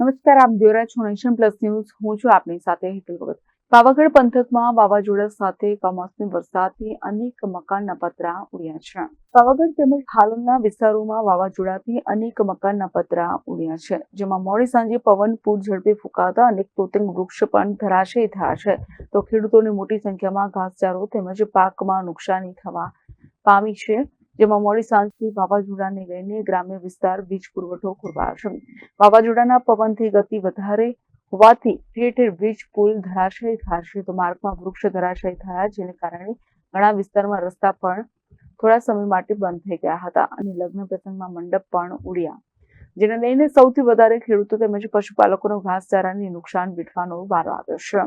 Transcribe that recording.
નમસ્કાર, આપ જોઈ રહ્યા છો નેશન પ્લસ ન્યૂઝ. હું છું આપની સાથે હેતલ ભગત. પાવાગઢ પંથકમાં વાવાઝોડા સાથે કમોસમી વરસાદથી અનેક મકાનના પતરા ઉડ્યા છે. પાવાગઢ તેમજ હાલોલના વિસ્તારોમાં વાવાઝોડાથી અનેક મકાનના પતરા ઉડ્યા છે. જેમાં મોડી સાંજે પવન, પૂર ઝડપે ફૂંકાતા અનેક તોતંગ વૃક્ષ પણ ધરાશય થયા છે. તો ખેડૂતોને મોટી સંખ્યામાં ઘાસચારો તેમજ પાકમાં નુકસાની થવા પામી છે. જેમાં મોડી સાંજથી વાવાઝોડાને લઈને ગ્રામ્ય વિસ્તાર વીજ પુરવઠો ખોરવાયો વાવાઝોડાના પવનથી ગતિ વધારે હોવાથી ઠેર ઠેર વીજ પુલ ધરાશયી થયા તો માર્ગમાં વૃક્ષ ધરાશયી થયા જેને કારણે ઘણા વિસ્તારમાં રસ્તા પણ થોડા સમય માટે બંધ થઈ ગયા હતા અને લગ્ન પ્રસંગમાં મંડપ પણ ઉડ્યા. જેને લઈને સૌથી વધારે ખેડૂતો તેમજ પશુપાલકોનો ઘાસચારાની નુકસાન વેઠવાનો વારો આવ્યો છે.